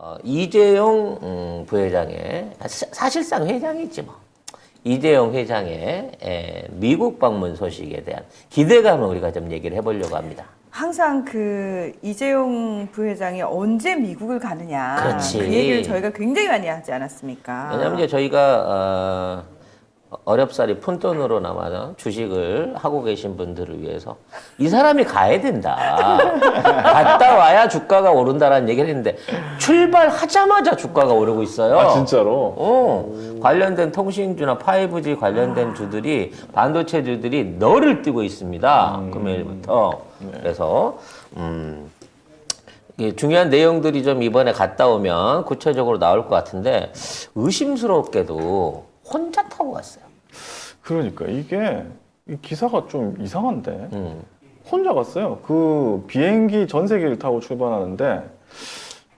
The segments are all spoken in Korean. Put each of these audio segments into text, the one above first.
어, 이재용 음, 부회장의 사- 사실상 회장이지 뭐 이재용 회장의 에, 미국 방문 소식에 대한 기대감을 우리가 좀 얘기를 해보려고 합니다. 항상 그 이재용 부회장이 언제 미국을 가느냐 그렇지. 그 얘기를 저희가 굉장히 많이 하지 않았습니까? 왜냐하면 이제 저희가 어, 어렵사리 푼돈으로 남아 주식을 하고 계신 분들을 위해서 이 사람이 가야 된다. 갔다 와야 주가가 오른다라는 얘기를 했는데 출발하자마자 주가가 오르고 있어요. 아 진짜로? 어, 관련된 통신주나 5G 관련된 주들이 반도체 주들이 너를 뛰고 있습니다. 금요일부터. 그래서 음, 중요한 내용들이 좀 이번에 갔다 오면 구체적으로 나올 것 같은데 의심스럽게도 혼자 타고 갔어요. 그러니까 이게 이 기사가 좀 이상한데 음. 혼자 갔어요. 그 비행기 전세기를 타고 출발하는데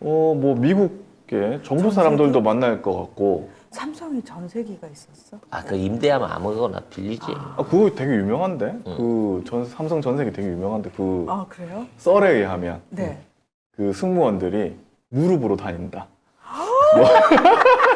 어 뭐 미국의 정부 사람들도 만날 것 같고 삼성이 전세기가 있었어? 아, 그 임대하면 아무거나 빌리지. 아 그거 되게 유명한데 그 전, 삼성 전세기 되게 유명한데 그 아 그래요? 썰에 의하면 네. 그 승무원들이 무릎으로 다닌다. 뭐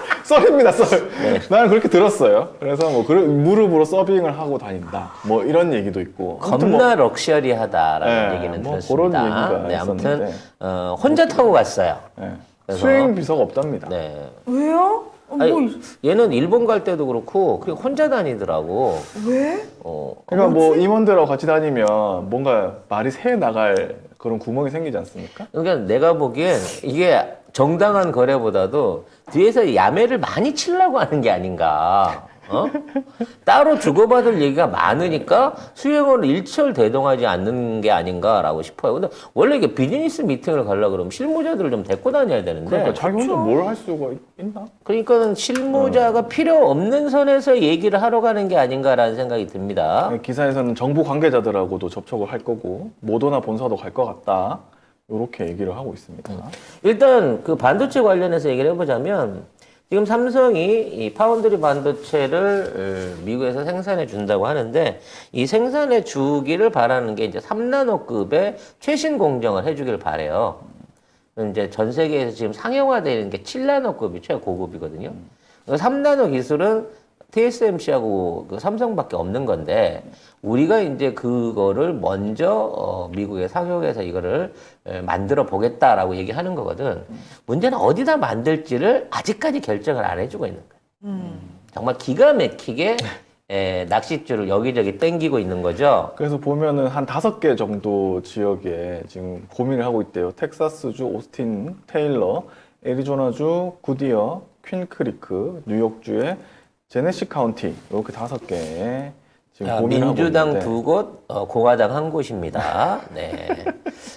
썰입니다, 썰. 나는 그렇게 들었어요. 그래서 뭐 그런 무릎으로 서빙을 하고 다닌다. 뭐 이런 얘기도 있고. 아무튼 뭐 겁나 럭셔리하다라는 네, 얘기는 뭐 들었습니다. 그런 얘기가 네, 아무튼 있었는데. 어, 혼자 타고 갔어요. 예. 그래서- 수행 비서가 없답니다. 네. 왜요? 어, 아니, 뭐, 얘는 일본 갈 때도 그렇고 그냥 혼자 다니더라고. 왜? 어, 그러니까 뭐 임원들하고 같이 다니면 뭔가 말이 새 나갈 그런 구멍이 생기지 않습니까? 그러니까 내가 보기엔 이게 정당한 거래보다도 뒤에서 야매를 많이 치려고 하는 게 아닌가. 어? 따로 주고받을 얘기가 많으니까 수행원을 일철대동하지 않는 게 아닌가라고 싶어요. 근데 원래 이게 비즈니스 미팅을 가려고 그러면 실무자들을 좀 데리고 다녀야 되는데. 그러니까 자기 혼자 뭘 할 수가 있- 있나? 그러니까는 실무자가 필요 없는 선에서 얘기를 하러 가는 게 아닌가라는 생각이 듭니다. 기사에서는 정부 관계자들하고도 접촉을 할 거고 모더나 본사도 갈 것 같다. 이렇게 얘기를 하고 있습니다. 일단 그 반도체 관련해서 얘기를 해보자면 지금 삼성이 이 파운드리 반도체를 어, 미국에서 생산해 준다고 하는데 이 생산해 주기를 바라는 게 이제 3나노급의 최신 공정을 해주길 바래요. 이제 전 세계에서 지금 상용화되는 게 7나노급이 최고급이거든요. 3나노 기술은 TSMC하고 그 삼성밖에 없는 건데 우리가 이제 그거를 먼저 어, 미국의 상용에서 이거를 에, 만들어 보겠다라고 얘기하는 거거든. 문제는 어디다 만들지를 아직까지 결정을 안 해주고 있는 거예요. 정말 기가 막히게 에, 낚싯줄을 여기저기 땡기고 있는 거죠. 그래서 보면은 한 다섯 개 정도 지역에 지금 고민을 하고 있대요. 텍사스주 오스틴, 테일러, 애리조나주 구디어, 퀸크리크, 뉴욕주의 제네시 카운티 이렇게 다섯 개에 지금 자, 하고 민주당 있는데 두 곳, 어, 공화당 한 곳입니다. 네.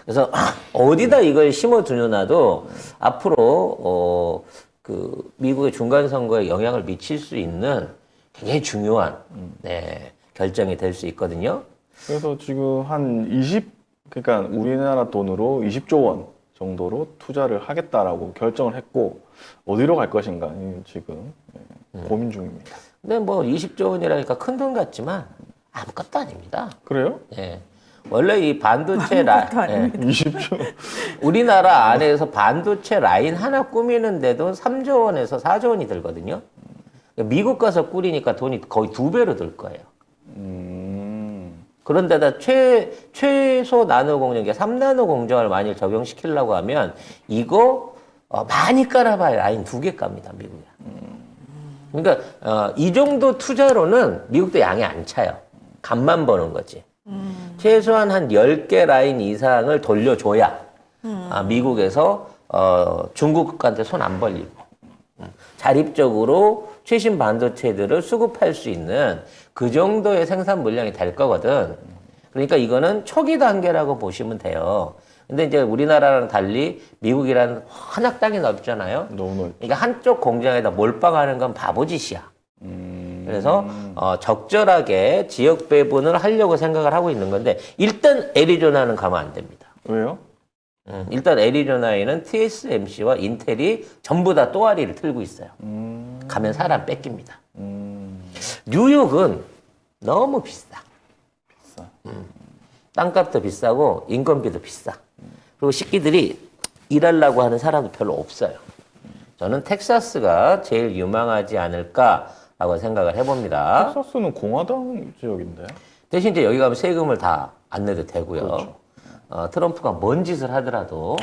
그래서 어디다 이걸 심어 두느냐도 앞으로 어, 그 미국의 중간 선거에 영향을 미칠 수 있는 굉장히 중요한 네, 결정이 될 수 있거든요. 그래서 지금 한 20, 그러니까 우리나라 돈으로 20조 원 정도로 투자를 하겠다라고 결정을 했고 어디로 갈 것인가 지금 예, 고민 중입니다. 근데 뭐 20조 원이라니까 큰 돈 같지만 아무것도 아닙니다. 그래요? 예. 원래 이 반도체 라, 아무것도 아닙니다. 20조? 우리나라 안에서 반도체 라인 하나 꾸미는데도 3조 원에서 4조 원이 들거든요. 미국 가서 꾸리니까 돈이 거의 두 배로 들 거예요. 음, 그런데다 최, 최소 나노 공정기 3나노 공정을 만일 적용시키려고 하면 이거 어, 많이 깔아봐야 라인 두 개 깝니다, 미국이. 그러니까 어, 이 정도 투자로는 미국도 양이 안 차요. 값만 버는 거지. 최소한 한 10개 라인 이상을 돌려줘야 아, 미국에서 어, 중국한테 손 안 벌리고 음, 자립적으로 최신 반도체들을 수급할 수 있는 그 정도의 생산 물량이 될 거거든. 그러니까 이거는 초기 단계라고 보시면 돼요. 근데 이제 우리나라랑 달리 미국이란 워낙 땅이 넓잖아요. 너무 넓. 그러니까 한쪽 공장에다 몰빵하는 건 바보짓이야. 음, 그래서 어, 적절하게 지역 배분을 하려고 생각을 하고 있는 건데 일단 애리조나는 가면 안 됩니다. 왜요? 음, 일단 애리조나에는 TSMC와 인텔이 전부 다 또아리를 틀고 있어요. 음, 가면 사람 뺏깁니다. 음, 뉴욕은 너무 비싸. 비싸. 땅값도 비싸고 인건비도 비싸. 그리고 식기들이 일하려고 하는 사람도 별로 없어요. 저는 텍사스가 제일 유망하지 않을까라고 생각을 해봅니다. 텍사스는 공화당 지역인데. 대신 이제 여기 가면 세금을 다 안 내도 되고요. 그렇죠. 어, 트럼프가 뭔 짓을 하더라도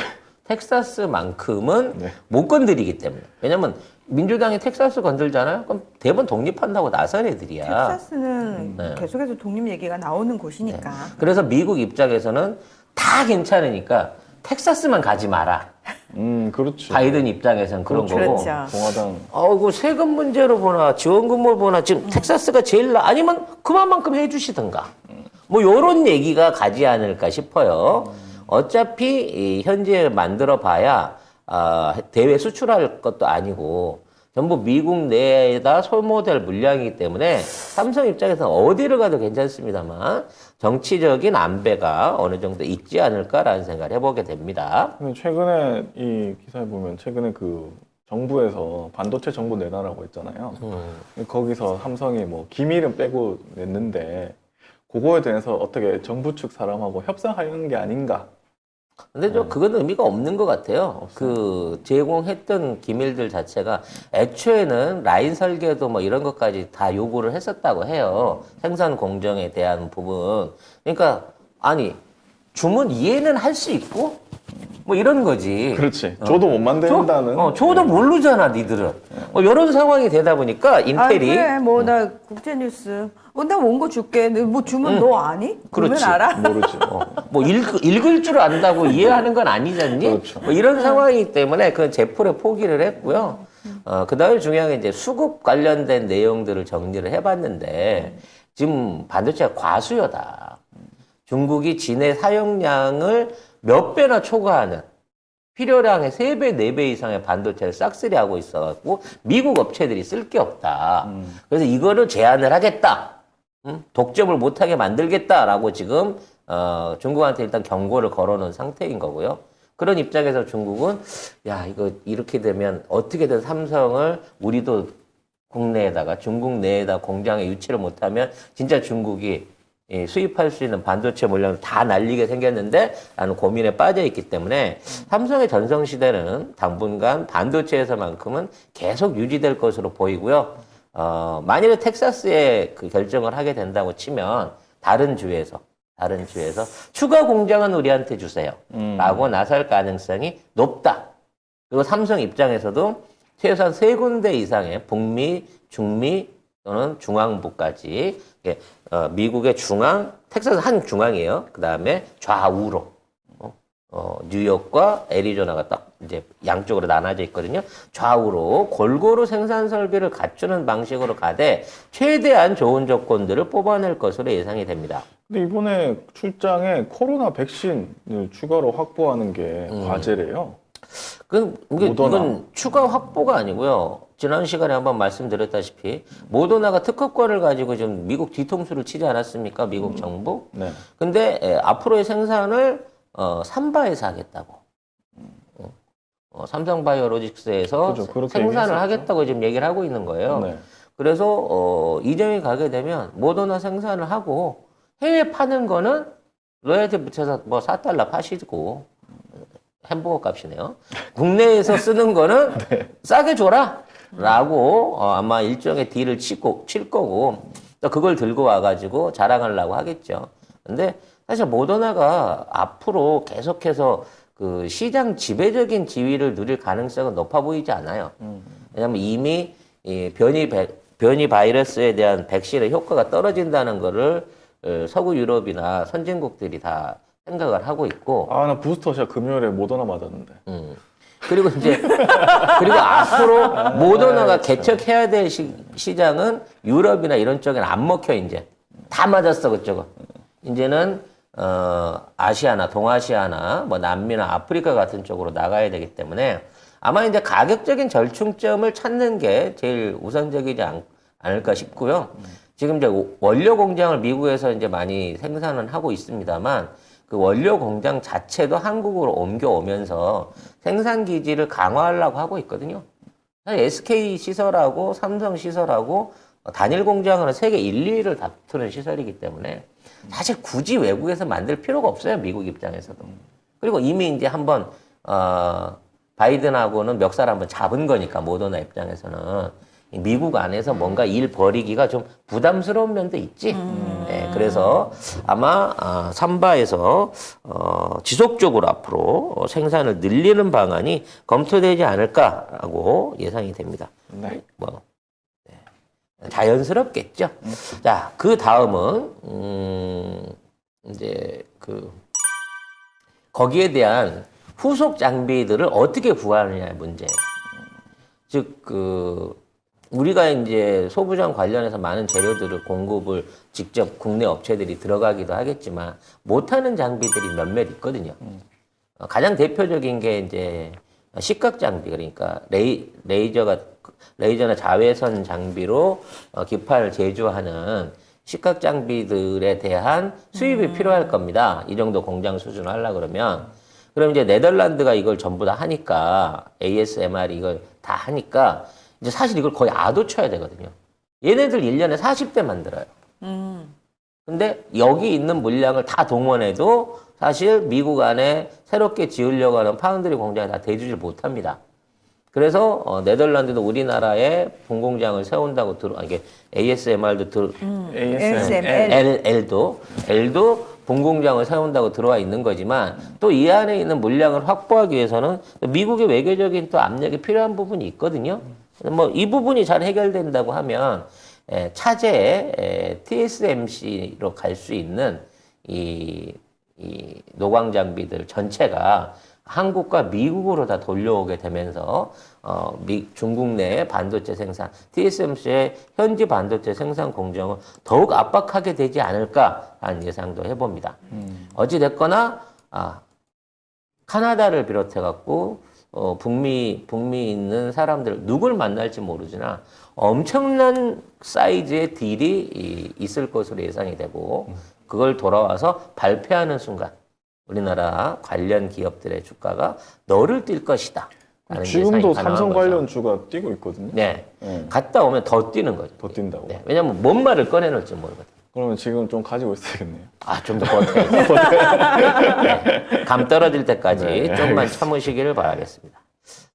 텍사스만큼은 네. 못 건드리기 때문에. 왜냐면 민주당이 텍사스 건들잖아요. 그럼 대번 독립한다고 나선 애들이야. 텍사스는 네. 계속해서 독립 얘기가 나오는 곳이니까. 그래서 미국 입장에서는 다 괜찮으니까 텍사스만 가지 마라. 음, 그렇지. 바이든 입장에서는 그런 거고. 그렇죠. 공화당. 어그 세금 문제로 보나 지원금을 보나 지금 텍사스가 제일 나 아니면 그만만큼 해주시던가 뭐 요런 얘기가 가지 않을까 싶어요. 어차피 이 현재 만들어 봐야 아, 대외 수출할 것도 아니고 전부 미국 내에다 소모될 물량이기 때문에 삼성 입장에서 어디를 가도 괜찮습니다만 정치적인 안배가 어느 정도 있지 않을까라는 생각을 해보게 됩니다. 근데 최근에 이 기사에 보면 최근에 그 정부에서 반도체 정보 내놔라고 했잖아요. 음. 거기서 삼성이 뭐 기밀은 빼고 냈는데 그거에 대해서 어떻게 정부 측 사람하고 협상하려는 게 아닌가. 근데 저 그건 의미가 없는 것 같아요. 그 제공했던 기밀들 자체가 애초에는 라인 설계도 뭐 이런 것까지 다 요구를 했었다고 해요. 생산 공정에 대한 부분. 그러니까 아니 주문 이해는 할 수 있고 뭐 이런 거지. 그렇지. 저도 못 만든다는. 어, 저도 모르잖아, 니들은. 뭐 이런 상황이 되다 보니까 아, 인텔이 그래. 뭐, 나 국제 뉴스. 어, 나 원고 줄게. 뭐 주문 너 아니? 그러면 그렇지. 알아? 모르지. 어, 뭐 읽, 읽을 줄 안다고 이해하는 건 아니잖니? 그렇죠. 뭐 이런 상황이기 때문에 그건 제풀에 포기를 했고요. 어, 그 다음에 중요한 게 이제 수급 관련된 내용들을 정리를 해봤는데 지금 반도체가 과수요다. 중국이 진해 사용량을 몇 배나 초과하는 필요량의 세 배 네 배 이상의 반도체를 싹쓸이 하고 있어갖고 미국 업체들이 쓸 게 없다. 그래서 이거를 제한을 하겠다. 음? 독점을 못하게 만들겠다라고 지금 어, 중국한테 일단 경고를 걸어놓은 상태인 거고요. 그런 입장에서 중국은 야 이거 이렇게 되면 어떻게든 삼성을 우리도 국내에다가 중국 내에다 공장에 유치를 못하면 진짜 중국이 이 수입할 수 있는 반도체 물량을 다 날리게 생겼는데 라는 고민에 빠져 있기 때문에 삼성의 전성 시대는 당분간 반도체에서만큼은 계속 유지될 것으로 보이고요. 어, 만일에 텍사스에 그 결정을 하게 된다고 치면 다른 주에서 다른 주에서 추가 공장은 우리한테 주세요. 라고 나설 가능성이 높다. 그리고 삼성 입장에서도 최소한 세 군데 이상의 북미, 중미 또는 중앙부까지 예, 어, 미국의 중앙, 텍사스 한 중앙이에요. 그 다음에 좌우로 어, 어, 뉴욕과 애리조나가 딱 이제 양쪽으로 나눠져 있거든요. 좌우로 골고루 생산 설비를 갖추는 방식으로 가되 최대한 좋은 조건들을 뽑아낼 것으로 예상이 됩니다. 근데 이번에 출장에 코로나 백신을 추가로 확보하는 게 과제래요. 그 이게 모더나. 이건 추가 확보가 아니고요. 지난 시간에 한번 말씀드렸다시피 모더나가 특허권을 가지고 지금 미국 뒤통수를 치지 않았습니까? 미국 정부. 네. 근데 에, 앞으로의 생산을 어, 삼바에서 하겠다고. 어, 어, 삼성바이오로직스에서 그죠, 그렇게 생산을 얘기했었죠. 하겠다고 지금 얘기를 하고 있는 거예요. 네. 그래서 어, 이정이 가게 되면 모더나 생산을 하고 해외 파는 거는 로열티 붙여서 뭐 4달러 파시고 햄버거 값이네요. 국내에서 쓰는 거는 싸게 줘라. 라고 어, 아마 일종의 딜을 치고, 칠 거고 또 그걸 들고 와가지고 자랑하려고 하겠죠. 근데 사실 모더나가 앞으로 계속해서 그 시장 지배적인 지위를 누릴 가능성은 높아 보이지 않아요. 왜냐면 이미 이 변이 백- 변이 바이러스에 대한 백신의 효과가 떨어진다는 거를 어, 서구 유럽이나 선진국들이 다 생각을 하고 있고 아, 나 부스터샷 금요일에 모더나 맞았는데. 음. 그리고 이제 그리고 앞으로 모더나가 개척해야 될 시, 시장은 유럽이나 이런 쪽에는 안 먹혀 이제 다 맞았어 그쪽은 이제는 어 아시아나 동아시아나 뭐 남미나 아프리카 같은 쪽으로 나가야 되기 때문에 아마 이제 가격적인 절충점을 찾는 게 제일 우선적이지 않, 않을까 싶고요. 지금 이제 원료 공장을 미국에서 이제 많이 생산은 하고 있습니다만 그 원료 공장 자체도 한국으로 옮겨오면서 생산 기지를 강화하려고 하고 있거든요. SK 시설하고 삼성 시설하고 단일 공장으로 세계 1, 2위를 다투는 시설이기 때문에 사실 굳이 외국에서 만들 필요가 없어요. 미국 입장에서도. 그리고 이미 이제 한번 어, 바이든하고는 멱살 한번 잡은 거니까 모더나 입장에서는 이 미국 안에서 뭔가 일 벌이기가 좀 부담스러운 면도 있지. 네, 그래서 아마 아, 삼바에서 어, 지속적으로 앞으로 어, 생산을 늘리는 방안이 검토되지 않을까라고 예상이 됩니다. 네. 뭐 네. 자연스럽겠죠. 자, 그 다음은 음, 이제 그 거기에 대한 후속 장비들을 어떻게 구하느냐의 문제예요. 즉, 그, 우리가 이제 소부장 관련해서 많은 재료들을 공급을 직접 국내 업체들이 들어가기도 하겠지만 못하는 장비들이 몇몇 있거든요. 어, 가장 대표적인 게 이제 시각 장비 그러니까 레이, 레이저가 레이저나 자외선 장비로 어, 기판을 제조하는 시각 장비들에 대한 수입이 필요할 겁니다. 이 정도 공장 수준을 하려 그러면 그럼 이제 네덜란드가 이걸 전부 다 하니까 ASMR이 이걸 다 하니까 이제 사실 이걸 거의 아도 쳐야 되거든요. 얘네들 1년에 40대 만들어요. 근데 여기 있는 물량을 다 동원해도 사실 미국 안에 새롭게 지으려고 하는 파운드리 공장에 다 대주질 못합니다. 그래서 어, 네덜란드도 우리나라에 분공장을 세운다고 들어, 아니, 이게 ASMR도 들, ASML. ASML. L, L도 L도 분공장을 세운다고 들어와 있는 거지만 또 이 안에 있는 물량을 확보하기 위해서는 미국의 외교적인 또 압력이 필요한 부분이 있거든요. 뭐 이 부분이 잘 해결된다고 하면 에, 차제에 에, TSMC로 갈 수 있는 이, 이 노광 장비들 전체가 한국과 미국으로 다 돌려오게 되면서 어, 미, 중국 내 반도체 생산, TSMC의 현지 반도체 생산 공정을 더욱 압박하게 되지 않을까라는 예상도 해봅니다. 어찌 됐거나 아, 카나다를 비롯해 갖고 어, 북미 북미 있는 사람들 누굴 만날지 모르지만 엄청난 사이즈의 딜이 이- 있을 것으로 예상이 되고 그걸 돌아와서 발표하는 순간 우리나라 관련 기업들의 주가가 너를 뛸 것이다. 지금도 삼성. 관련 주가 뛰고 있거든요. 네. 네. 갔다 오면 더 뛰는 거죠. 더 뛴다고. 네. 왜냐면 뭔 말을 꺼내놓을지 모르거든. 그러면 지금 좀 가지고 있어야겠네요. 아, 좀 더 버텨야지. 네. 감 떨어질 때까지 네, 좀만 참으시기를 바라겠습니다.